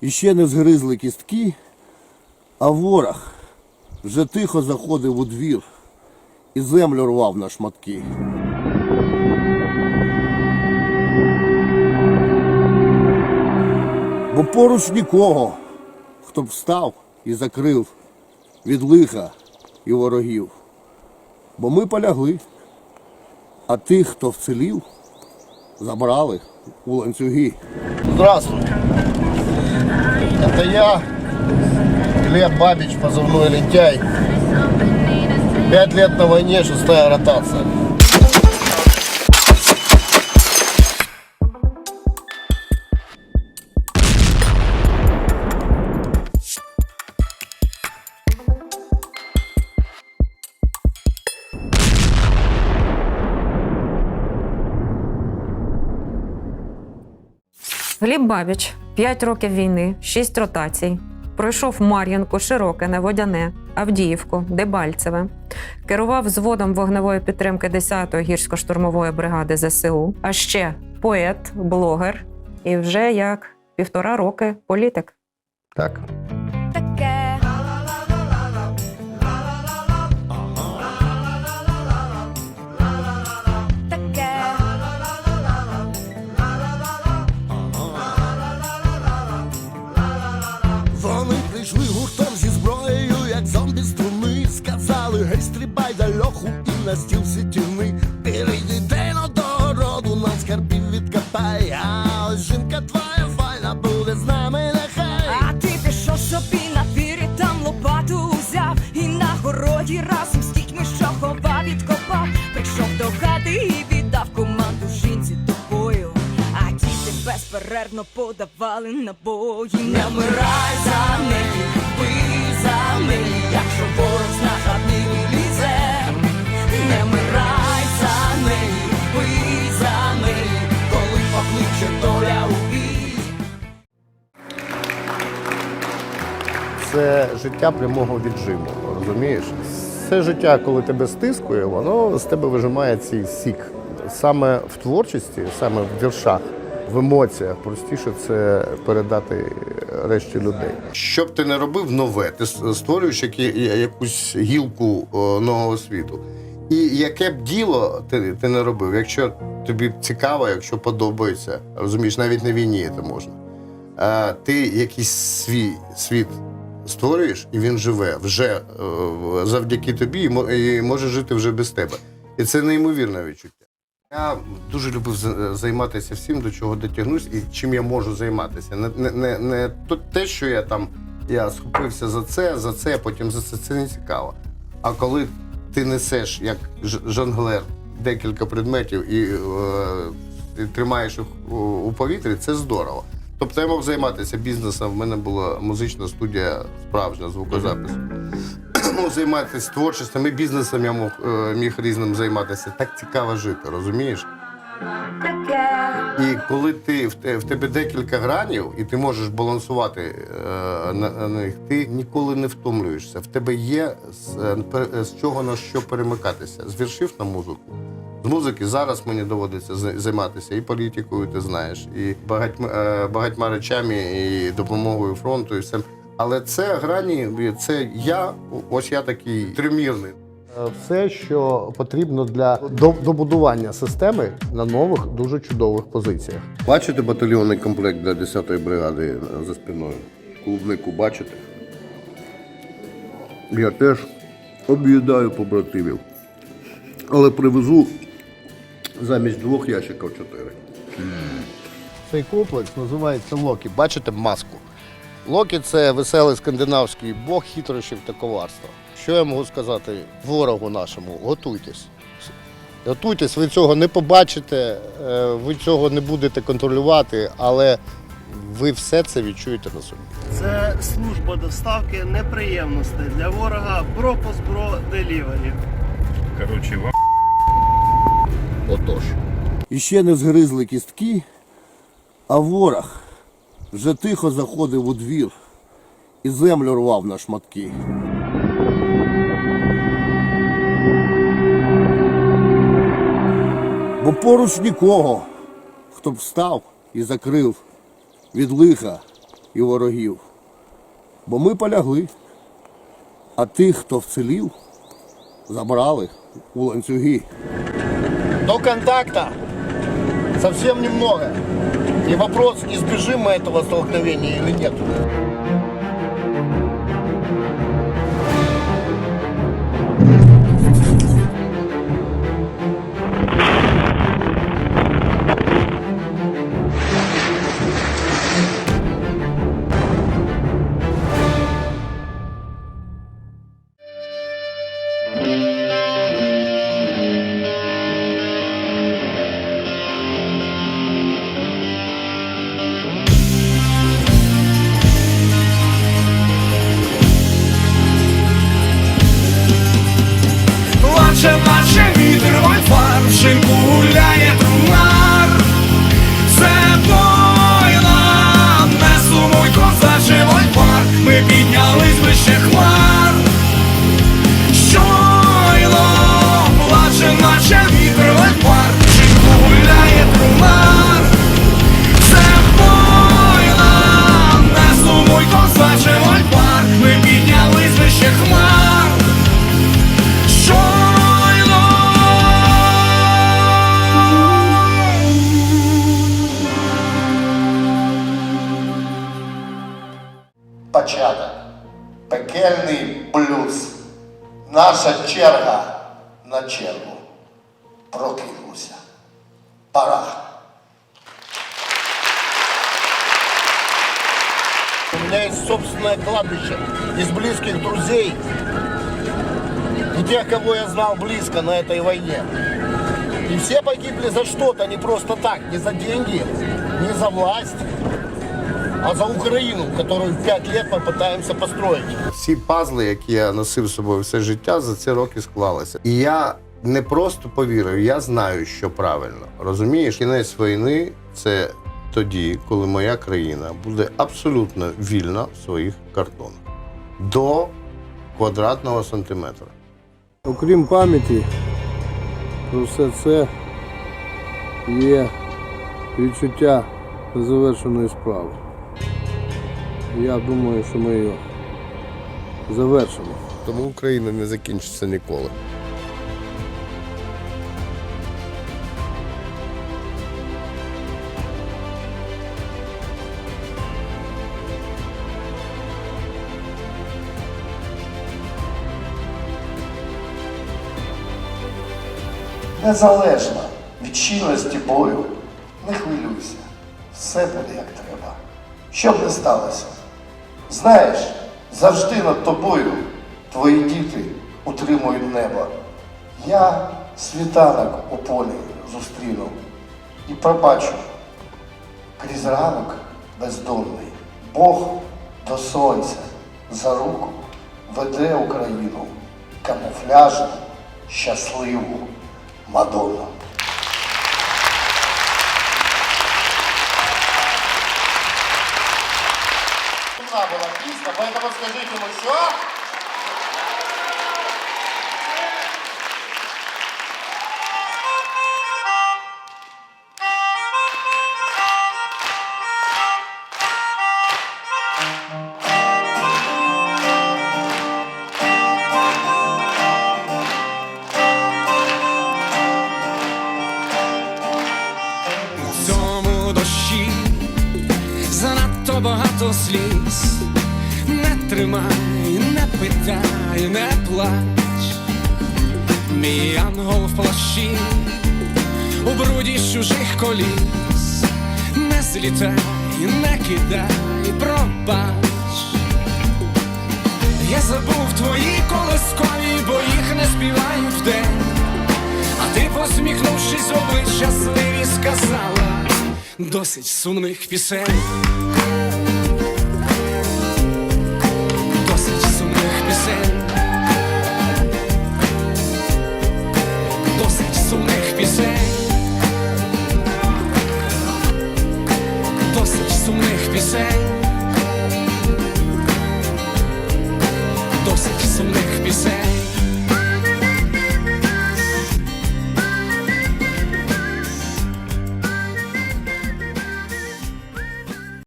Іще не згризли кістки, а ворог вже тихо заходив у двір і землю рвав на шматки. Бо поруч нікого, хто б встав і закрив від лиха і ворогів. Бо ми полягли, а тих, хто вцелів, забрали у ланцюги. Здравствуй. Это я, Глеб Бабич, позывной лентяй. Пять лет на войне, шестая ротация. Гліб Бабіч, 5 років війни, 6 ротацій. Пройшов Мар'янку, Широке, Неводяне, Авдіївку, Дебальцеве. Керував взводом вогневої підтримки 10-ї гірсько-штурмової бригади ЗСУ. А ще поет, блогер і вже як півтора роки політик. Так. На стіл сітіни Перейди день до роду, нам скарбів відкопай А ось жінка твоя файна буде з нами нехай. А ти пішов собі на двірі, там лопату узяв І на городі разом з дітьми, що ховав, відкопав. Прийшов до хати і віддав команду жінці тобою А діти безперервно подавали набої. Не вмирай за неї, бий за неї Якщо ворог з Це життя прямого віджиму, розумієш? Це життя, коли тебе стискує, воно з тебе вижимає цей сік. Саме в творчості, саме в віршах, в емоціях простіше це передати решті людей. Що б ти не робив нове, ти створюєш якусь гілку нового світу. І яке б діло ти, ти не робив, якщо тобі цікаво, якщо подобається, розумієш, навіть на війні це можна. А, ти якийсь свій світ створюєш, і він живе вже е, завдяки тобі, і мо- може жити вже без тебе. І це неймовірне відчуття. Я дуже любив за- займатися всім, до чого дотягнусь, і чим я можу займатися. Не, не, не, те, що я там я схопився за це, за це, потім за це, це не цікаво. А коли ти несеш як жонглер декілька предметів і, е, і тримаєш їх у повітрі, це здорово. Тобто я мог займатися бізнесом. В мене була музична студія, справжня звукозапис. Мог займатися творчістю, і бізнесом я мог, е, міг різним займатися. Так цікаво жити, розумієш? І коли ти в, те- в тебе декілька гранів, і ти можеш балансувати е, на, них, ти ніколи не втомлюєшся. В тебе є з, е, з чого на що перемикатися. З віршів на музику. З музики зараз мені доводиться займатися і політикою, ти знаєш, і багатьма, е, багатьма речами, і допомогою фронту, і всім. Але це грані, це я, ось я такий тримірний. Все, що потрібно для добудування системи на нових дуже чудових позиціях. Бачите батальйонний комплект для 10-ї бригади за спиною? Клубнику бачите? Я теж об'їдаю побратимів. Але привезу замість двох ящиків чотири. Цей комплекс називається Локі. Бачите маску? Локі це веселий скандинавський бог хитрощів та коварства. Що я можу сказати ворогу нашому? Готуйтесь. Готуйтесь, ви цього не побачите, е, ви цього не будете контролювати, але ви все це відчуєте на собі. Це служба доставки неприємностей для ворога Пропуск Бро Делівері. Короче, вам Отож. Іще не згризли кістки, а ворог вже тихо заходив у двір і землю рвав на шматки. Бо поруч нікого, хто б встав і закрив від лиха і ворогів. Бо ми полягли, а тих, хто вцелів, забрали у ланцюги. До контакта совсем немного. И вопрос, избежим мы этого столкновения или нет. Zawsze Наша черга на чергу. Прокинувся. Пора. У меня есть собственное кладбище из близких друзей и тех, кого я знал близко на этой войне. И все погибли за что-то, не просто так, не за деньги, не за власть, а за Україну, которую в 5 лет ми намагаємося построїти. Всі пазли, які я носив з собою все життя, за ці роки склалися. І я не просто повірив, я знаю, що правильно. Розумієш, кінець війни це тоді, коли моя країна буде абсолютно вільна в своїх кордонах до квадратного сантиметра. Окрім пам'яті, про все це є відчуття незавершеної справи. Я думаю, що ми її завершимо. Тому Україна не закінчиться ніколи. Незалежно від щільності бою, не хвилюйся, все буде як треба. Що б не сталося. Знаєш, завжди над тобою твої діти утримують небо. Я світанок у полі зустріну і пробачу. Крізь ранок бездонний, Бог до сонця за руку веде Україну камуфляжну, щасливу Мадонну. Песня, поэтому скажите ему все. Багато сліз. Тримай, не питай, не плач. Мій ангел в плащі у бруді чужих коліс. Не злітай, не кидай, пробач. Я забув твої колискові, бо їх не співаю вдень. А ти, посміхнувшись обличчя, щасливі сказала досить сумних пісень.